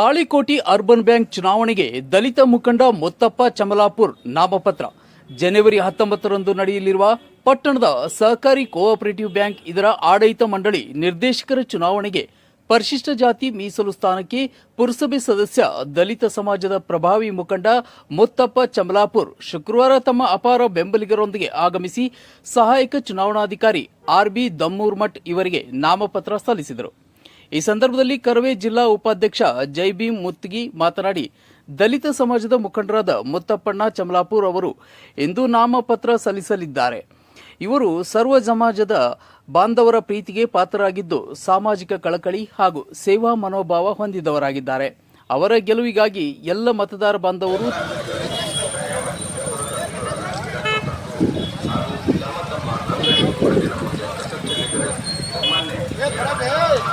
Talikoti urban bank ಚುನಾವಣೆಗೆ ದಲಿತ ಮುಖಂಡ ಮೊತ್ತಪ್ಪ ಚಮಲಾಪುರ್ ನಾಮಪತ್ರ. ಜನವರಿ ಹತ್ತೊಂಬತ್ತರಂದು ನಡೆಯಲಿರುವ ಪಟ್ಟಣದ ಸಹಕಾರಿ ಕೋಆಪರೇಟಿವ್ ಬ್ಯಾಂಕ್ ಇದರ ಆಡಳಿತ ಮಂಡಳಿ ನಿರ್ದೇಶಕರ ಚುನಾವಣೆಗೆ ಪರಿಶಿಷ್ಟ ಜಾತಿ ಮೀಸಲು ಸ್ಥಾನಕ್ಕೆ ಪುರಸಭೆ ಸದಸ್ಯ ದಲಿತ ಸಮಾಜದ ಪ್ರಭಾವಿ ಮುಖಂಡ ಮುತ್ತಪ್ಪ ಚಮಲಾಪುರ್ ಶುಕ್ರವಾರ ತಮ್ಮ ಅಪಾರ ಬೆಂಬಲಿಗರೊಂದಿಗೆ ಆಗಮಿಸಿ ಸಹಾಯಕ ಚುನಾವಣಾಧಿಕಾರಿ ಆರ್ಬಿ ದಮ್ಮೂರ್ಮಠ್ ಇವರಿಗೆ ನಾಮಪತ್ರ ಸಲ್ಲಿಸಿದರು. ಈ ಸಂದರ್ಭದಲ್ಲಿ ಕರವೇ ಜಿಲ್ಲಾ ಉಪಾಧ್ಯಕ್ಷ ಜೈಬೀಮ್ ಮುತ್ತಿಗಿ ಮಾತನಾಡಿ, ದಲಿತ ಸಮಾಜದ ಮುಖಂಡರಾದ ಮುತ್ತಪ್ಪಣ್ಣ ಚಮಲಾಪುರ್ ಅವರು ಇಂದು ನಾಮಪತ್ರ ಸಲ್ಲಿಸಲಿದ್ದಾರೆ. ಇವರು ಸರ್ವ ಸಮಾಜದ ಬಾಂಧವರ ಪ್ರೀತಿಗೆ ಪಾತ್ರರಾಗಿದ್ದು, ಸಾಮಾಜಿಕ ಕಳಕಳಿ ಹಾಗೂ ಸೇವಾ ಮನೋಭಾವ ಹೊಂದಿದವರಾಗಿದ್ದಾರೆ. ಅವರ ಗೆಲುವಿಗಾಗಿ ಎಲ್ಲ ಮತದಾರ ಬಾಂಧವರು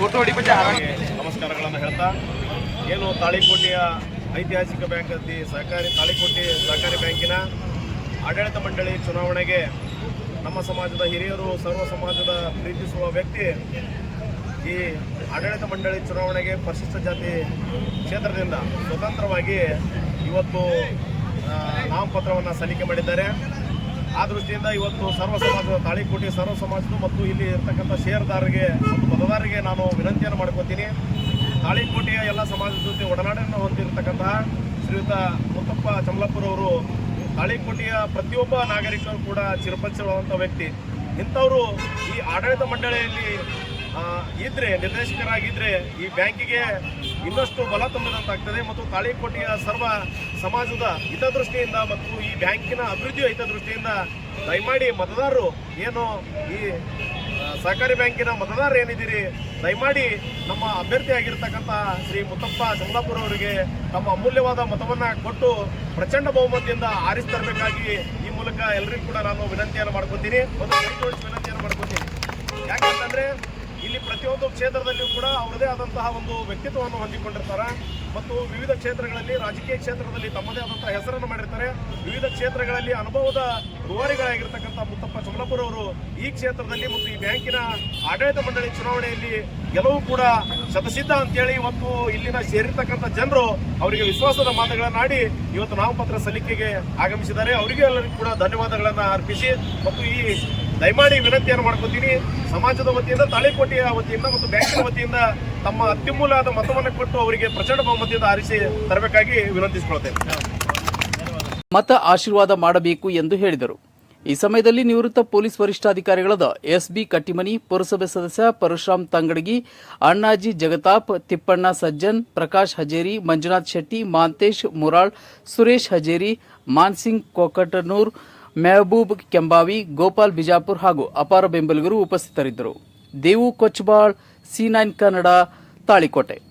ನಮಸ್ಕಾರಗಳನ್ನು ಹೇಳ್ತಾ, ಏನು ತಾಳಿಕೋಟೆಯ ಐತಿಹಾಸಿಕ ಬ್ಯಾಂಕ್ ಸಹಕಾರಿ, ತಾಳಿಕೋಟೆ ಸಹಕಾರಿ ಬ್ಯಾಂಕಿನ ಆಡಳಿತ ಮಂಡಳಿ ಚುನಾವಣೆಗೆ ನಮ್ಮ ಸಮಾಜದ ಹಿರಿಯರು, ಸರ್ವ ಸಮಾಜದ ಪ್ರೀತಿಸುವ ವ್ಯಕ್ತಿ ಈ ಆಡಳಿತ ಮಂಡಳಿ ಚುನಾವಣೆಗೆ ಪರಿಶಿಷ್ಟ ಜಾತಿ ಕ್ಷೇತ್ರದಿಂದ ಸ್ವತಂತ್ರವಾಗಿ ಇವತ್ತು ನಾಮಪತ್ರವನ್ನು ಸಲ್ಲಿಕೆ ಮಾಡಿದ್ದಾರೆ. ಆ ದೃಷ್ಟಿಯಿಂದ ಇವತ್ತು ಸರ್ವ ಸಮಾಜದ ತಾಳಿಕೋಟೆ, ಸರ್ವ ಸಮಾಜದ ಮತ್ತು ಇಲ್ಲಿ ಇರ್ತಕ್ಕಂಥ ಷೇರ್ದಾರರಿಗೆ ಮತ್ತು ಮತದಾರರಿಗೆ ನಾನು ವಿನಂತಿಯನ್ನು ಮಾಡ್ಕೋತೀನಿ. ತಾಳಿಕೋಟೆಯ ಎಲ್ಲ ಸಮಾಜದ ಜೊತೆ ಒಡನಾಡನ್ನು ಹೊಂದಿರತಕ್ಕಂತಹ ಶ್ರೀಯುತ ಮುತ್ತಪ್ಪ ಚಮಲಾಪುರ ಅವರು ತಾಳಿಕೋಟೆಯ ಪ್ರತಿಯೊಬ್ಬ ನಾಗರಿಕರು ಕೂಡ ಚಿರಪರಿಚಿರುವಂಥ ವ್ಯಕ್ತಿ. ಇಂಥವರು ಈ ಆಡಳಿತ ಮಂಡಳಿಯಲ್ಲಿ ಆ, ಇದ್ರೆ ನಿರ್ದೇಶಕರಾಗಿದ್ರೆ ಈ ಬ್ಯಾಂಕಿಗೆ ಇನ್ನಷ್ಟು ಬಲ ತುಂಬಿದಂತಾಗ್ತದೆ ಮತ್ತು ತಾಳಿಕೋಟೆಯ ಸರ್ವ ಸಮಾಜದ ಹಿತದೃಷ್ಟಿಯಿಂದ ಮತ್ತು ಈ ಬ್ಯಾಂಕಿನ ಅಭಿವೃದ್ಧಿಯ ಹಿತದೃಷ್ಟಿಯಿಂದ ದಯಮಾಡಿ ಮತದಾರರು ಏನು ಈ ಸಹಕಾರಿ ಬ್ಯಾಂಕಿನ ಮತದಾರರು ಏನಿದ್ದೀರಿ ದಯಮಾಡಿ ನಮ್ಮ ಅಭ್ಯರ್ಥಿ ಆಗಿರ್ತಕ್ಕಂಥ ಶ್ರೀ ಮುತ್ತಪ್ಪ ಚಂದಾಪುರ ಅವರಿಗೆ ತಮ್ಮ ಅಮೂಲ್ಯವಾದ ಮತವನ್ನ ಕೊಟ್ಟು ಪ್ರಚಂಡ ಬಹುಮತದಿಂದ ಆರಿಸಿ ತರಬೇಕಾಗಿ ಈ ಮೂಲಕ ಎಲ್ಲರಿಗೂ ಕೂಡ ನಾನು ವಿನಂತಿಯನ್ನು ಮಾಡ್ಕೊತೀನಿ. ಒಂದು ವಿನಂತಿಯನ್ನು ಮಾಡ್ಕೊತೀನಿ. ಯಾಕಂತಂದ್ರೆ ಇಲ್ಲಿ ಪ್ರತಿಯೊಂದು ಕ್ಷೇತ್ರದಲ್ಲಿಯೂ ಕೂಡ ಅವರದೇ ಆದಂತಹ ಒಂದು ವ್ಯಕ್ತಿತ್ವವನ್ನು ಹೊಂದಿಕೊಂಡಿರ್ತಾರೆ. ಮತ್ತು ವಿವಿಧ ಕ್ಷೇತ್ರಗಳಲ್ಲಿ, ರಾಜಕೀಯ ಕ್ಷೇತ್ರದಲ್ಲಿ ತಮ್ಮದೇ ಆದಂತಹ ಹೆಸರನ್ನು ಮಾಡಿರ್ತಾರೆ. ವಿವಿಧ ಕ್ಷೇತ್ರಗಳಲ್ಲಿ ಅನುಭವದ ರೂವಾರಿಗಳಾಗಿರ್ತಕ್ಕಂಥ ಮುತ್ತಪ್ಪ ಚಮಲಾಪುರ ಅವರು ಈ ಕ್ಷೇತ್ರದಲ್ಲಿ ಮತ್ತು ಈ ಬ್ಯಾಂಕಿನ ಆಡಳಿತ ಮಂಡಳಿ ಚುನಾವಣೆಯಲ್ಲಿ ಗೆಲುವು ಕೂಡ ಶತಸಿದ್ಧ ಅಂತೇಳಿ ಇವತ್ತು ಇಲ್ಲಿನ ಸೇರಿರ್ತಕ್ಕಂಥ ಜನರು ಅವರಿಗೆ ವಿಶ್ವಾಸದ ಮಾತುಗಳನ್ನಾಡಿ ಇವತ್ತು ನಾಮಪತ್ರ ಸಲ್ಲಿಕೆಗೆ ಆಗಮಿಸಿದ್ದಾರೆ. ಅವರಿಗೆ ಎಲ್ಲರಿಗೂ ಕೂಡ ಧನ್ಯವಾದಗಳನ್ನು ಅರ್ಪಿಸಿ ಮತ್ತು ಈ ದಯಮಾಡಿ ವಿನಂತಿಯನ್ನು ಮಾಡ್ಕೊತೀನಿ. ಸಮಾಜದ ವತಿಯಿಂದ ತಾಳಿಕೋಟೆಯ ವತಿಯಿಂದ ಮತ್ತು ಬ್ಯಾಂಕಿನ ವತಿಯಿಂದ ತಮ್ಮ ಅತ್ಯುಮೂಲವಾದ ಮತವನ್ನು ಕೊಟ್ಟು ಅವರಿಗೆ ಪ್ರಚಂಡ ಬಹುಮತದಿಂದ ಆರಿಸಿ ತರಬೇಕಾಗಿ ವಿನಂತಿಸಿಕೊಳ್ತೇನೆ. ಮತ ಆಶೀರ್ವಾದ ಮಾಡಬೇಕು ಎಂದು ಹೇಳಿದರು. ಈ ಸಮಯದಲ್ಲಿ ನಿವೃತ್ತ ಪೊಲೀಸ್ ವರಿಷ್ಠಾಧಿಕಾರಿಗಳಾದ ಎಸ್ಬಿ ಕಟ್ಟಿಮನಿ, ಪುರಸಭೆ ಸದಸ್ಯ ಪರಶುರಾಮ್ ತಂಗಡಗಿ, ಅಣ್ಣಾಜಿ ಜಗತಾಪ್, ತಿಪ್ಪಣ್ಣ ಸಜ್ಜನ್, ಪ್ರಕಾಶ್ ಹಜೇರಿ, ಮಂಜುನಾಥ್ ಶೆಟ್ಟಿ, ಮಾಂತೇಶ್ ಮುರಾಳ್, ಸುರೇಶ್ ಹಜೇರಿ, ಮಾನ್ಸಿಂಗ್ ಕೊಕಟನೂರ್ ಮೆಹಬೂಬ್ ಕೆಂಬಾವಿ ಗೋಪಾಲ್ ಬಿಜಾಪುರ್ ಹಾಗೂ ಅಪಾರ ಬೆಂಬಲಿಗರು ಉಪಸ್ಥಿತರಿದ್ದರು. Devu Kochbal C nine Kannada Talikote.